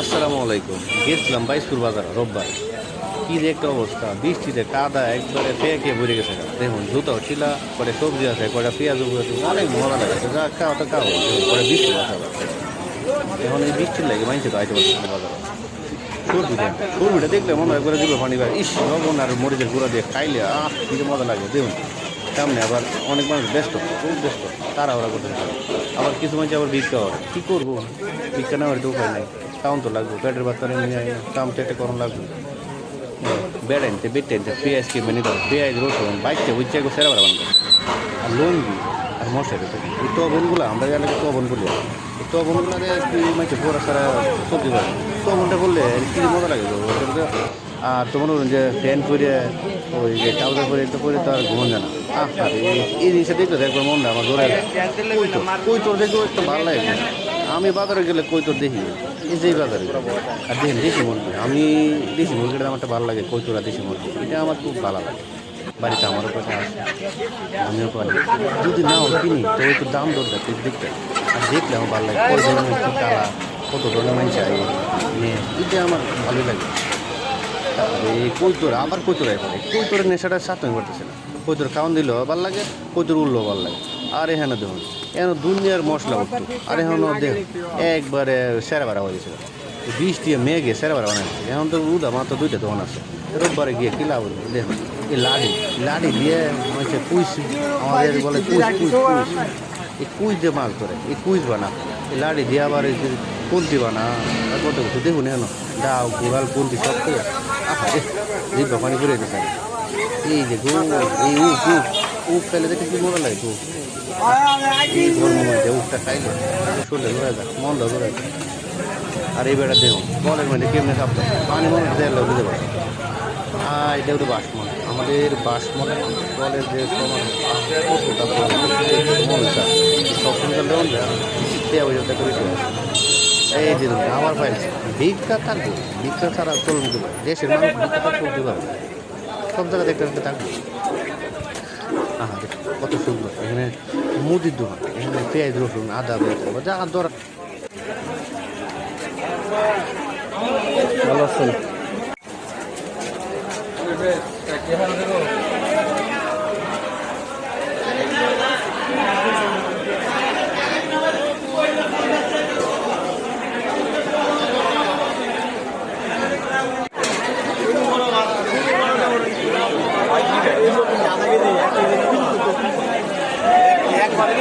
আসসালামু আলাইকুম। গেছিলাম বাইশপুর বাজার, রোববার। কি যে একটা অবস্থা, বৃষ্টিতে কাদা একবারে ফেঁকে ভরে গেছে দেখুন, জুতো ছিলা পরে সবজি আছে কটা পেঁয়াজ উপরে অনেক মজা লাগে যা খাওয়া তো খাও, পরে বৃষ্টি। এখন এই বৃষ্টির লাগে মাইছে তো আইতে পারছে বাজারে। সরবিটা সরবিটা দেখলে মনে হয় করে দিবে পানি ইস, লবণ আর মরিচের গুঁড়া দিয়ে খাইলে, আহ, কি মজা লাগে, দেখুন। সামনে আবার অনেক মানুষ ব্যস্ত, খুব ব্যস্ত তারা ওরা করতে। আবার কিছু মানুষ আবার ভিক্ষা করে। কী করব? ভিক্ষা নেওয়ার তো উপায় নেই। কাউন তো লাগবে পেটের বাচ্চা নিয়ে কাম চেটে করুন লাগবে। বেড়াইতে বেটেনতে পেঁয়াজ কিনবে নিতে হবে পেঁয়াজ রসুন বাইকতে গো সেরা বানাবো আর লঙ্গি আর মশারি তো এই তবনগুলো আমরা গেলে তবন বলি এই তবনগুলো কি মাইছে পোড়া সারা সবজি করে তবনটা করলে কি মজা লাগে তো- আর তোমার যে ফ্যান পরে, ওই যে টাউজার পরে তো পরে তো আর ঘুমন জানা আহ এই জিনিসটা দেখলে দেখব মনটা আমার জোরে কই তো কই তোর দেখব একটু ভালো লাগে। আমি বাজারে গেলে কই তোর দেখি এই বাজারে আর দেখেন দেশি মুরগি। আমি দেশি মুরগিটা আমারটা ভালো লাগে কৈতরা দেশি মুরগি? এটা আমার খুব ভালো লাগে। বাড়িতে আমারও কাছে আছে, আমিও পারি যদি নাও কিনি, তো তো দাম দর দেখতে দেখতে। আর দেখলে আমার ভালো লাগে, কই ধরনের কী কালা, কত ধরনের মানুষ আই নিয়ে এটা আমার ভালো লাগে। তারপরে এই কৈতরা আবার কৈতরাই পড়ে কৈতরের নেশাটা সাথে করতেছে না। কৈতর খাওয়ান দিলেও ভালো লাগে কৈতর উঠলেও ভালো লাগে। আর এখানে দেখুন, এখানে দুনিয়ার মশলা উঠতো আর এখন দেখ একবারে সেরা বাড়া হয়ে গেছে। বিষ দিয়ে মেঘে সেরা বাড়া বানাচ্ছে এখন তো উদা মাত্র দুইটা দোকান আছে। রোববারে গিয়ে কি লাভ দেখুন, এই লাড়ি লাড়ি দিয়ে হচ্ছে কুইস। আমাদের বলে কুইস কুইস কুইস। এই কুইস দিয়ে মাছ ধরে, এই কুইস বানা। এই লাড়ি দিয়ে আবার এই কুন্তি বানা। কত কিছু দেখুন এখন। ডাও কুড়াল কুন্তি সব করে আহা জিভ পানি করে এই যে গো, এই উপ উপ উপ দেখে কি মজা লাগে গরমের মধ্যে উপটা খাইলে। শরীরে ঘুরে যায় মনটা ঘুরে যায় আর এই বেড়া দেখুন বলের মধ্যে কেমনে খাব পানি মনে দেয় বুঝতে পারে আর এটা হলো বাসমন। আমাদের বাসমন বলের যে তোমার কতটা মনটা, সবসময় দেওয়া যায় সে ওইটা করে। এই যে আবার পাইছে ভিক্ষা থাকবে, ভিক্ষা ছাড়া চলবে কি দেশের মানুষ ভিক্ষা সব জায়গায় দেখতে থাকবে। আহা কত সুন্দর। এখানে মুদির দোকান, এখানে পেঁয়াজ, রসুন, আদা রসুন যা দর ভালো আছেন এক ভাবে